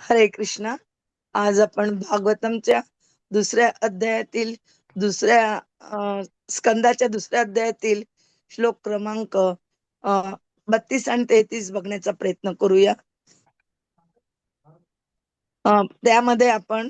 हरे कृष्णा. आज आपण भागवतमच्या दुसऱ्या अध्यायातील दुसऱ्या स्कंदाच्या दुसऱ्या अध्यायातील श्लोक क्रमांक बत्तीस आणि तेहतीस बघण्याचा प्रयत्न करूया. त्यामध्ये आपण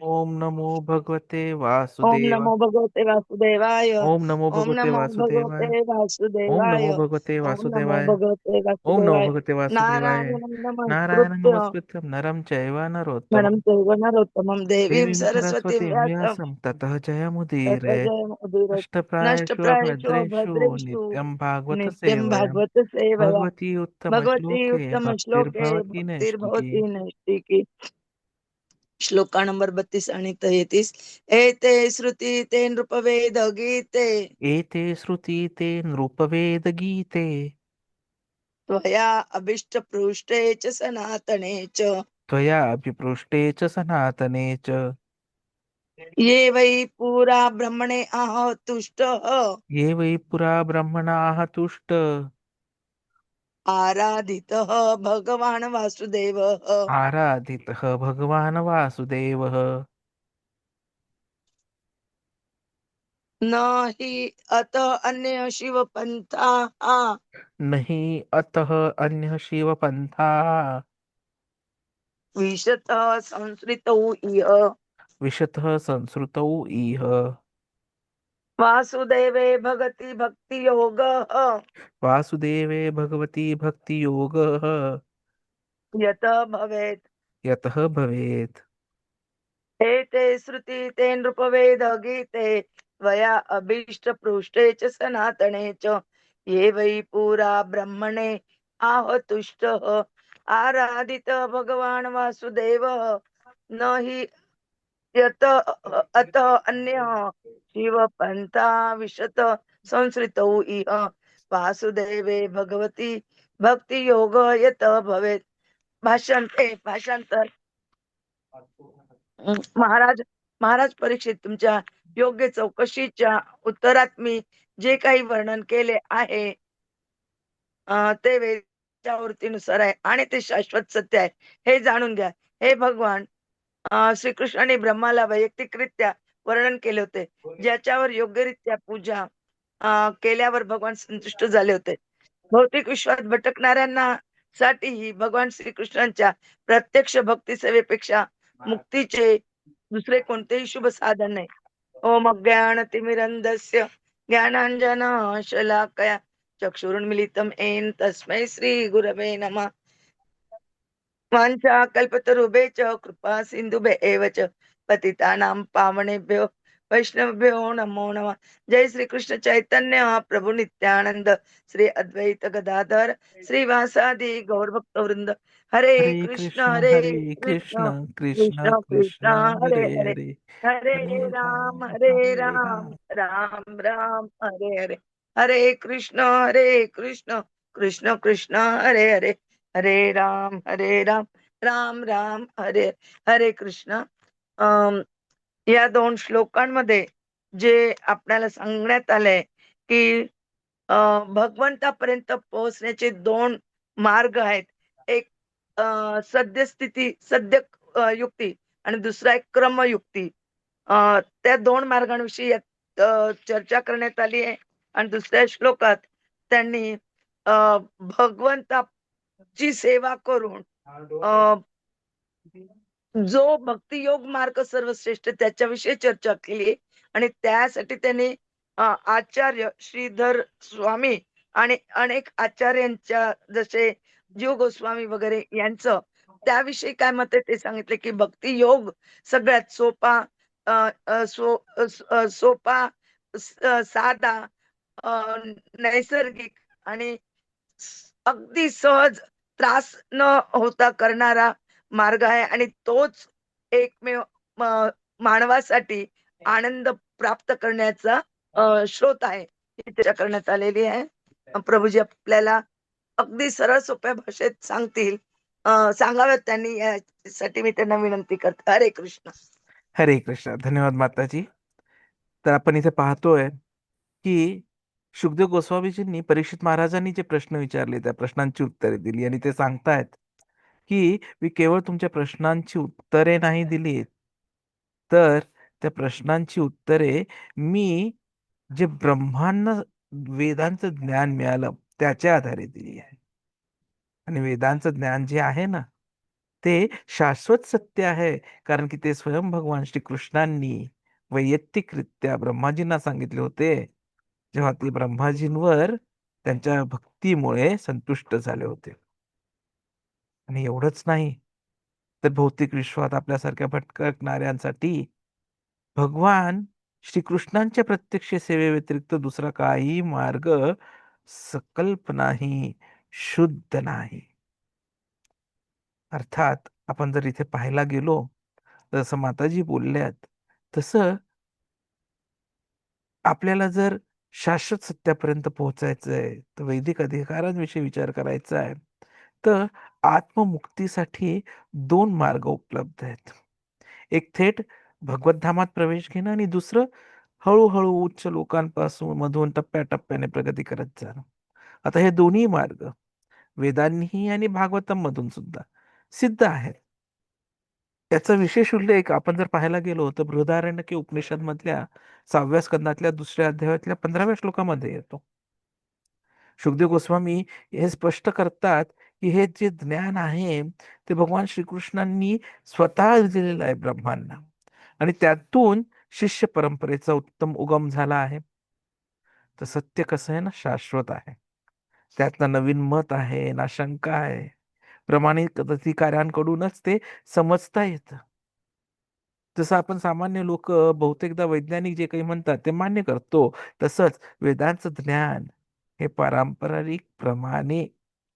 ओम नमो भगवते ओम वासुदेव नमो भगवते वासुदेवाय। ओम नमो ओम भगवते नमो वासुदेवाय। भगवते ओम वासुदेवाय नमो भगवते ओम नमो वासुदेवाय। भगवते ओम नमो वासुदेवाय। भगवते वासुदेवाय। नारायणं नारायण नमस्कृत्य नमस्कृत्यं। नरं चैव नरोत्तमं नरं चैव नरोत्तमं देवीं देवीं सरस्वतीं सरस्वतीं व्यासं व्यासं। ततः जयमुदीरये ततजयमुदीरये नष्टप्रायेषु नष्टप्रायेषु अभद्रेषु भद्रेषु नित्यं भागवत नित्यं सेवया भागवत सेवया भगवती भगवती उत्तमश्लोके उत्तम श्लोके भक्तिर्भवती नैष्टिकी भक्तिर्भवती नैष्टिकी श्लोका नंबर बत्तीस आणि तेहतीस. एते श्रुती ते नृपवेद गीते. एते श्रुती ते नृपवेदगीते त्वया अभिष्ट पृष्ठे च सनातने च. त्वया अभिपृष्टे च सनातने च. ये वै पुरा ब्रह्मणे आह तुष्टः. ये वै पुरा ब्रह्मणाः तुष्ट. आराधितः भगवान् वासुदेवः। आराधितः भगवान् वासुदेवः। न हि अत अन्य शिवपन्थाः न हि अतः अन्यः शिवपन्थाः विशतः संसृतौ इह। विशतः संस्कृतौ इह। वासुदेवे भगति भक्तियोगः वासुदेवे भगवती भक्तियोगः यत भवेत्। यतः भवेत्। एते श्रुति ते नृपवेद गीते त्वया अभीष्ट पृष्ठे च सनातने च। ये वै पुरा ब्रह्मणे आहतुष्टः। आराधित भगवान् वासुदेवः। न हि यत अत अन्य शिवपन्था विशत संसृतौ इह वासुदेवे भगवती भक्तियोग यत भवेत्। भाषांते भाषांतर महाराज महाराज परीक्षित तुमच्या योग्य चौकशीच्या उत्तरात मी जे काही वर्णन केले आहे ते वेदाच्या वृत्तीनुसार आहे आणि ते शाश्वत सत्य आहे. हे जाणून घ्या. हे भगवान श्रीकृष्णाने ब्रह्माला वैयक्तिकरित्या वर्णन केले होते. ज्याच्यावर योग्यरित्या पूजा केल्यावर भगवान संतुष्ट झाले होते. भौतिक विश्वात भटकणाऱ्यांना साठीही भगवान श्रीकृष्णांच्या प्रत्यक्ष भक्ती सेवेपेक्षा मुक्तीचे दुसरे कोणतेही शुभ साधन नाही. ओम अज्ञान तिमिरंधस्य ज्ञानांजना शलाकया चक्षुरुन्मिलितम एन तस्मै श्री गुरवे नमः. वाञ्छा कल्पतरुभे च कृपा सिन्धुभे एव च पतितानां पावनेभ्यो वैष्णवभ्यो नमो नमः। जय श्री कृष्ण चैतन्य प्रभु नित्यानंद श्री अद्वैत गदाधर श्रीवासादि गौर भक्त वृंद हरे कृष्ण हरे कृष्ण कृष्ण कृष्ण कृष्ण हरे हरे हरे। हरे। हरे राम हरे राम। राम राम हरे हरे। हरे कृष्ण हरे कृष्ण कृष्ण कृष्ण हरे हरे। हरे राम हरे राम राम राम हरे हरे कृष्ण. अं, या दोन श्लोकांमध्ये जे आपल्याला सांगण्यात आलंय की अं, भगवंतापर्यंत पोहोचण्याचे दोन मार्ग आहेत. एक अं, सद्यस्थिती सद्य युक्ती आणि दुसरा एक क्रमयुक्ती. अं, त्या दोन मार्गांविषयी अं, चर्चा करण्यात आली आहे. आणि दुसऱ्या श्लोकात त्यांनी अं, भगवंताची सेवा करून अं, जो भक्तियोग मार्ग सर्वश्रेष्ठ त्याच्याविषयी चर्चा केली आणि त्यासाठी त्यांनी आचार्य श्रीधर स्वामी आणि अनेक आचार्यांच्या जसे जीव गोस्वामी वगैरे यांचं त्याविषयी काय मत आहे ते सांगितले की भक्ती योग सगळ्यात सोपा सो सोपा साधा नैसर्गिक आणि अगदी सहज त्रास न होता करणारा मार्ग आहे आणि तोच एकमेव म- मानवासाठी आनंद प्राप्त करण्याचा स्रोत आहे. ही चर्चा करण्यात आलेली आहे. प्रभूजी आपल्याला अगदी सरळ सोप्या भाषेत सांगतील. सांगाव्यात त्यांनी यासाठी मी त्यांना विनंती करते. हरे कृष्ण. हरे कृष्ण. धन्यवाद माताजी. तर आपण इथे पाहतोय की शुकदेव गोस्वामीजींनी परीक्षित महाराजांनी जे प्रश्न विचारले त्या प्रश्नांची उत्तरे दिली आणि ते सांगतायत की मी केवळ तुमच्या प्रश्नांची उत्तरे नाही दिली तर त्या प्रश्नांची उत्तरे मी जे ब्रह्मांना वेदांचं ज्ञान मिळालं त्याच्या आधारे दिली आहे. आणि वेदांचं ज्ञान जे आहे ना ते शाश्वत सत्य आहे कारण की ते स्वयं भगवान श्रीकृष्णांनी वैयक्तिकरित्या ब्रह्माजींना सांगितले होते. जेव्हा ते ब्रह्माजींवर त्यांच्या भक्तीमुळे संतुष्ट झाले होते. आणि एवढंच नाही तर भौतिक विश्वात आपल्यासारख्या भटकणाऱ्यांसाठी भगवान श्रीकृष्णांच्या प्रत्यक्ष सेवेव्यतिरिक्त दुसरा काही मार्ग सकल्प नाही शुद्ध नाही. अर्थात आपण जर इथे पाहायला गेलो जसं माताजी बोलल्यात तसं आपल्याला जर शाश्वत सत्यापर्यंत पोहोचायचं आहे. तर वैदिक अधिकारांविषयी विचार करायचा आहे. तर आत्ममुक्तीसाठी दोन मार्ग उपलब्ध आहेत. एक थेट भगवतधामात प्रवेश घेणं आणि दुसरं हळूहळू उच्च लोकांपासून मधून टप्प्याटप्प्याने प्रगती करत जाणं. आता हे दोन्ही मार्ग वेदांनीही आणि भागवतम मधून सुद्धा सिद्ध आहेत. याचा विशेष उल्लेख आपण जर पाहायला गेलो तर बृहदारण्यके उपनिषद मधल्या सहाव्या स्कंदातल्या दुसऱ्या अध्यायातल्या पंधराव्या श्लोकामध्ये येतो. सुखदेव गोस्वामी हे स्पष्ट करतात की हे जे ज्ञान आहे ते भगवान श्रीकृष्णांनी स्वतः दिलेलं आहे ब्रह्मांना आणि त्यातून शिष्य परंपरेचा उत्तम उगम झाला आहे. तर सत्य कसं आहे ना? शाश्वत आहे. त्यातनं नवीन मत आहे ना शंका आहे. प्रमाणित अधिकाऱ्यांकडूनच ते समजता येतं. जसं आपण सामान्य लोक बहुतेकदा वैज्ञानिक जे काही म्हणतात ते मान्य करतो तसंच वेदांचं ज्ञान हे पारंपरिक प्रमाणे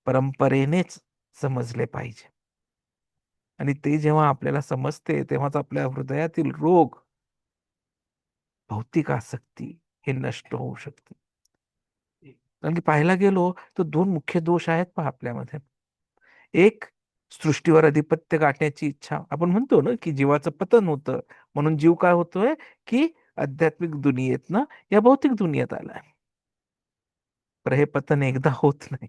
परंपरेनेच समजले पाहिजे. आणि ते जेव्हा आपल्याला समजते तेव्हाच आपल्या हृदयातील रोग भौतिक आसक्ती हे नष्ट होऊ शकते. कारण की पाहायला गेलो तर दोन मुख्य दोष आहेत पहा आपल्यामध्ये. एक सृष्टीवर अधिपत्य गाठण्याची इच्छा. आपण म्हणतो ना की जीवाचं पतन होतं. म्हणून जीव काय होतोय? की आध्यात्मिक दुनियेतनं या भौतिक दुनियेत आलाय. पर हे पतन एकदा होत नाही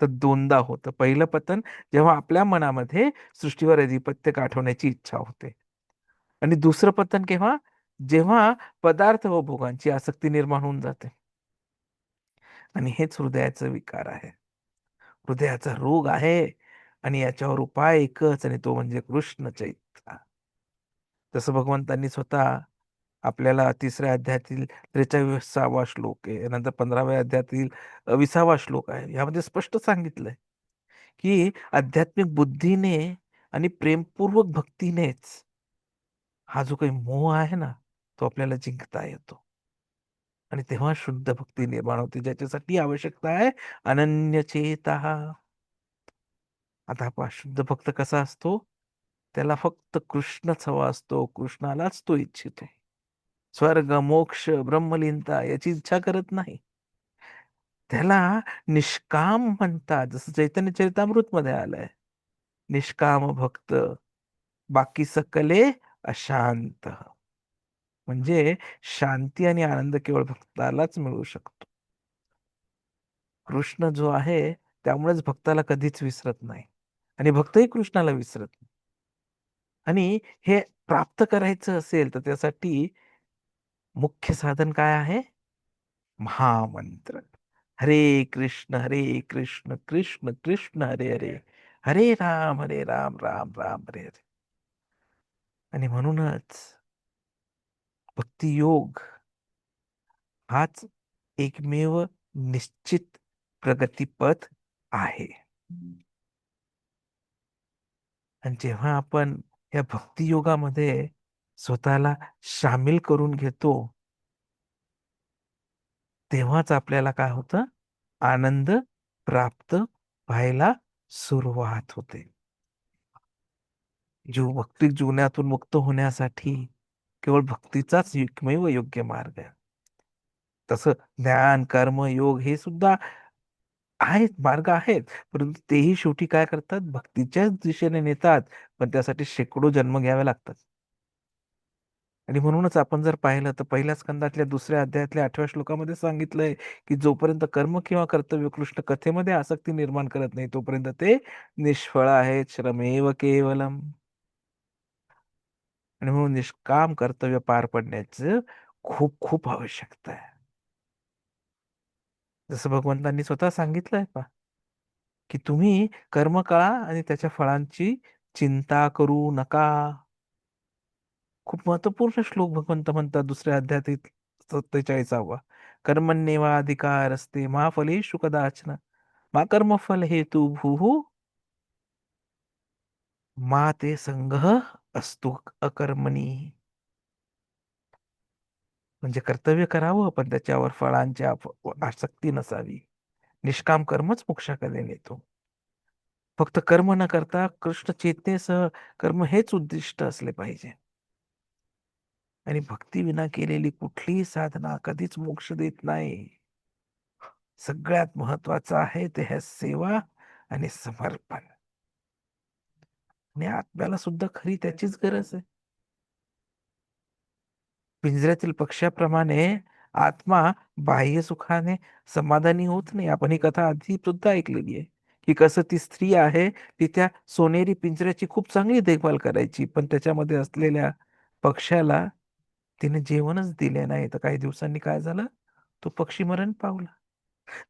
तर दोनदा होतं. पहिलं पतन जेव्हा आपल्या मनामध्ये सृष्टीवर अधिपत्य गाठवण्याची इच्छा होते. आणि दुसरं पतन केव्हा? जेव्हा पदार्थ व भोगांची आसक्ती निर्माण होऊन जाते. आणि हेच हृदयाचा विकार आहे. हृदयाचा रोग आहे. आणि याच्यावर उपाय एकच आणि तो म्हणजे कृष्ण चैत्र तसं भगवंतांनी स्वतः आपल्याला तिसऱ्या अध्यायातील त्रेचाळीसावा श्लोक आहे नंतर पंधराव्या अध्यायातील विसावा श्लोक आहे यामध्ये स्पष्ट सांगितलंय की आध्यात्मिक बुद्धीने आणि प्रेमपूर्वक भक्तीनेच हा जो काही मोह आहे ना तो आपल्याला जिंकता येतो. आणि तेव्हा शुद्ध भक्ती निर्माण होते ज्याच्यासाठी आवश्यकता आहे अनन्य चेता आता हा शुद्ध भक्त कसा असतो? त्याला फक्त कृष्णच हवा असतो. कृष्णालाच तो इच्छितो स्वर्ग मोक्ष ब्रह्मलीनता याची इच्छा करत नाही. त्याला निष्काम म्हणतात. जसं चैतन्य चरितामृत मध्ये आलंय. निष्काम भक्त. बाकी सकले अशांत. म्हणजे शांती आणि आनंद केवळ भक्तालाच मिळू शकतो. कृष्ण जो आहे त्यामुळेच भक्ताला कधीच विसरत नाही. आणि भक्तही कृष्णाला विसरत नाही. आणि हे प्राप्त करायचं असेल तर त्यासाठी मुख्य साधन काय आहे? महामंत्र. हरे कृष्ण हरे कृष्ण कृष्ण कृष्ण हरे हरे. हरे राम हरे राम राम राम हरे हरे. आणि म्हणूनच भक्तियोग हाच एकमेव निश्चित प्रगतीपथ आहे. आणि जेव्हा आपण या भक्तियोगामध्ये स्वतःला सामील करून घेतो तेव्हाच आपल्याला काय होतं? आनंद प्राप्त व्हायला सुरुवात होते. जीव भक्तिक जीवनातून मुक्त होण्यासाठी केवळ भक्तीचाच एकमेव योग्य मार्ग आहे. तसं ज्ञान कर्म योग हे सुद्धा आहेत मार्ग आहेत. परंतु तेही शेवटी काय करतात? भक्तीच्याच दिशेने नेतात. पण त्यासाठी शेकडो जन्म घ्यावे लागतात. आणि म्हणूनच आपण जर पाहिलं तर पहिल्या स्कंदातल्या दुसऱ्या अध्यायातल्या आठव्या श्लोकामध्ये सांगितलंय की जोपर्यंत कर्म किंवा कर्तव्य कृष्ण कथेमध्ये आसक्ती निर्माण करत नाही तोपर्यंत ते निष्फळ आहेत. श्रमेव केवलम. आणि म्हणून निष्काम कर्तव्य पार पडण्याचं खूप खूप आवश्यकता आहे. जसं भगवंतांनी स्वतः सांगितलंय पा की तुम्ही कर्म कळा आणि त्याच्या फळांची चिंता करू नका. खूप महत्त्वपूर्ण श्लोक भगवंत म्हणतात दुसऱ्या अध्यात्मिक सत्तेचाळीसावा. कर्मण्येवा अधिकार असते मा फलेषु कदाचन. मा कर्मफल हेतु भूहु मा ते संघ असतो अकर्मणी. म्हणजे कर्तव्य करावं पण त्याच्यावर फळांची आसक्ती नसावी. निष्काम कर्मच मोक्षाकडे नेतो. फक्त कर्म न करता कृष्ण चेतनेसह कर्म हेच उद्दिष्ट असले पाहिजे. आणि भक्ती विना केलेली कुठलीही साधना कधीच मोक्ष देत नाही. सगळ्यात महत्वाचं आहे ते हे सेवा आणि समर्पण. आणि आत्म्याला सुद्धा खरी त्याचीच गरज आहे. पिंजऱ्यातील पक्षाप्रमाणे आत्मा बाह्य सुखाने समाधानी होत नाही. आपण ही कथा आधी सुद्धा ऐकलेली आहे की कसं ती स्त्री आहे ती त्या सोनेरी पिंजऱ्याची खूप चांगली देखभाल करायची पण त्याच्यामध्ये असलेल्या पक्षाला तिने जेवणच दिले नाही. तर काही दिवसांनी काय झालं? तो पक्षी मरण पावला.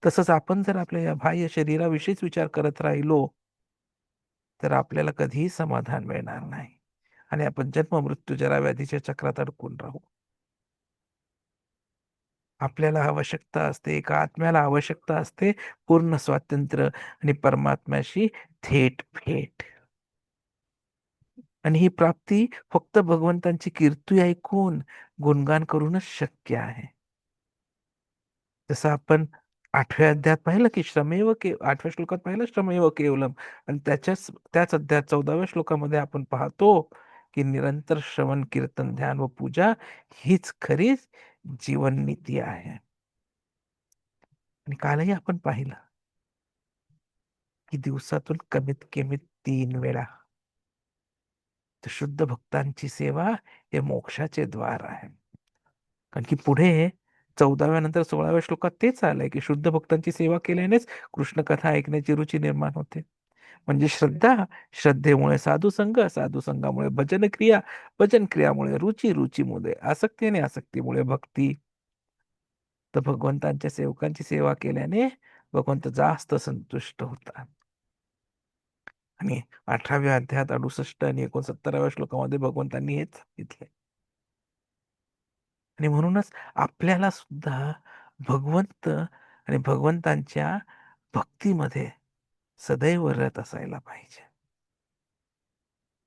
तसंच आपण जर आपल्या या बाह्य शरीराविषयीच विचार करत राहिलो तर आपल्याला कधीही समाधान मिळणार नाही. आणि आपण जन्म मृत्यू जरा व्याधीच्या चक्रात अडकून राहू. आपल्याला आवश्यकता असते एका आत्म्याला आवश्यकता असते पूर्ण स्वातंत्र्य आणि परमात्म्याशी थेट भेट. आणि ही प्राप्ती फक्त भगवंतांची कीर्ती ऐकून गुणगान करूनच शक्य आहे. जसं आपण आठव्या अध्यात पाहिलं की श्रमेव के आठव्या श्लोकात पाहिलं श्रमेव केवलम. आणि त्याच्याच त्याच अध्यात चौदाव्या श्लोकामध्ये आपण पाहतो की निरंतर श्रवण कीर्तन ध्यान व पूजा हीच खरीच जीवन नीती आहे. आणि कालही आपण पाहिलं की दिवसातून कमीत कमी तीन वेळा शुद्ध भक्तांची सेवा हे मोक्षाचे द्वार आहे. कारण की पुढे चौदाव्या नंतर सोळाव्या श्लोकात तेच आलंय की शुद्ध भक्तांची सेवा केल्यानेच कृष्ण कथा ऐकण्याची रुची निर्माण होते. म्हणजे श्रद्धा श्रद्धेमुळे साधू संघ साधू संघामुळे भजन क्रिया भजन क्रियामुळे रुची रुचीमुळे आसक्ती आणि आसक्तीमुळे भक्ती. तर भगवंतांच्या सेवकांची सेवा केल्याने भगवंत जास्त संतुष्ट होतात. आणि अठराव्या अध्यायात अडुसष्ट आणि एकोणसत्तराव्या श्लोकामध्ये भगवंतांनी हेच सांगितले आणि म्हणूनच आपल्याला सुद्धा भगवंत आणि भगवंतांच्या भक्तीमध्ये सदैव रत असायला पाहिजे.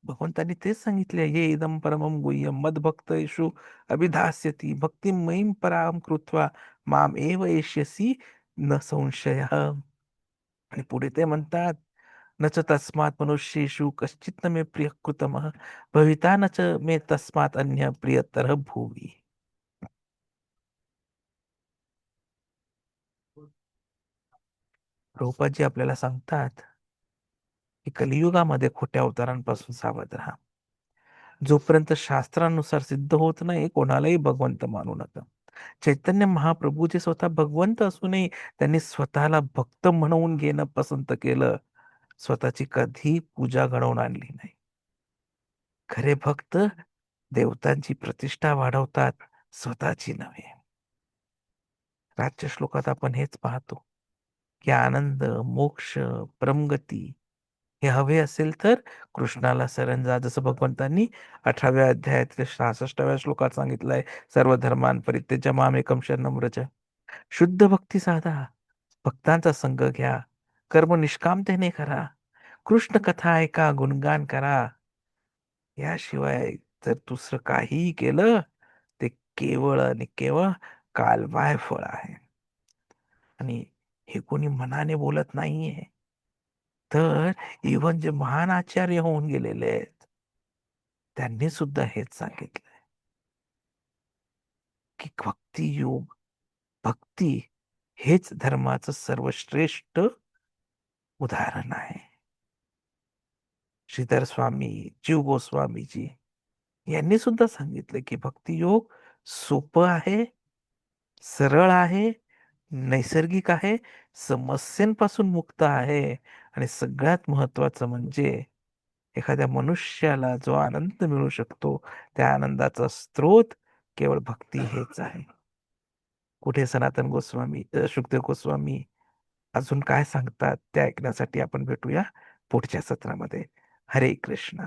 भगवंतांनी तेच सांगितले ये इदम परमम गुह्यम मदभक्त येशू अभिधास्यती भक्ती मैम पराम कृत्वा माम एव येष्यसी न संशय. आणि पुढे ते म्हणतात न च तस्मात मनुष्येषु कश्चित न मे प्रिय कृतम भविता न च मे तस्मात अन्य प्रियतर भूवी. रूपाजी आपल्याला सांगतात की कलियुगामध्ये खोट्या अवतारांपासून सावध राहा. जोपर्यंत शास्त्रानुसार सिद्ध होत नाही कोणालाही भगवंत मानू नका. चैतन्य महाप्रभू जे स्वतः भगवंत असूनही त्यांनी स्वतःला भक्त म्हणवून घेणं पसंत केलं स्वतःची कधी पूजा घडवून आणली नाही. खरे भक्त देवतांची प्रतिष्ठा वाढवतात स्वतःची नव्हे. राज्य श्लोकात आपण हेच पाहतो. की आनंद मोक्ष परमगती हे हवे असेल तर कृष्णाला शरण जा. जसं भगवंतांनी अठराव्या अध्यायातल्या सहासष्टाव्या श्लोकात सांगितलंय सर्व धर्मान परित्यज मामेकम शरणम शुद्ध भक्ती साधा. भक्तांचा संघ घ्या. कर्म निष्कामतेने करा. कृष्ण कथा ऐका गुणगान करा. याशिवाय जर दुसरं काहीही केलं ते केवळ आणि केवळ कालवाय फळ आहे. आणि हे कोणी मनाने बोलत नाहीये. तर इवन जे महान आचार्य होऊन गेलेले आहेत त्यांनी सुद्धा हेच सांगितलंय. की भक्ती योग भक्ती हेच धर्माचं सर्वश्रेष्ठ उदाहरण आहे. श्रीधर स्वामी जीव गोस्वामीजी यांनी सुद्धा सांगितलं की भक्तियोग सोपं आहे सरळ आहे नैसर्गिक आहे समस्यांपासून मुक्त आहे आणि सगळ्यात महत्वाचं म्हणजे एखाद्या मनुष्याला जो आनंद मिळू शकतो त्या आनंदाचा स्रोत केवळ भक्ती हेच आहे. कुठे सनातन गोस्वामी शुकदेव गोस्वामी अजून काय सांगतात ते ऐकण्यासाठी आपण भेटूया पुढच्या सत्रामध्ये. हरे कृष्णा.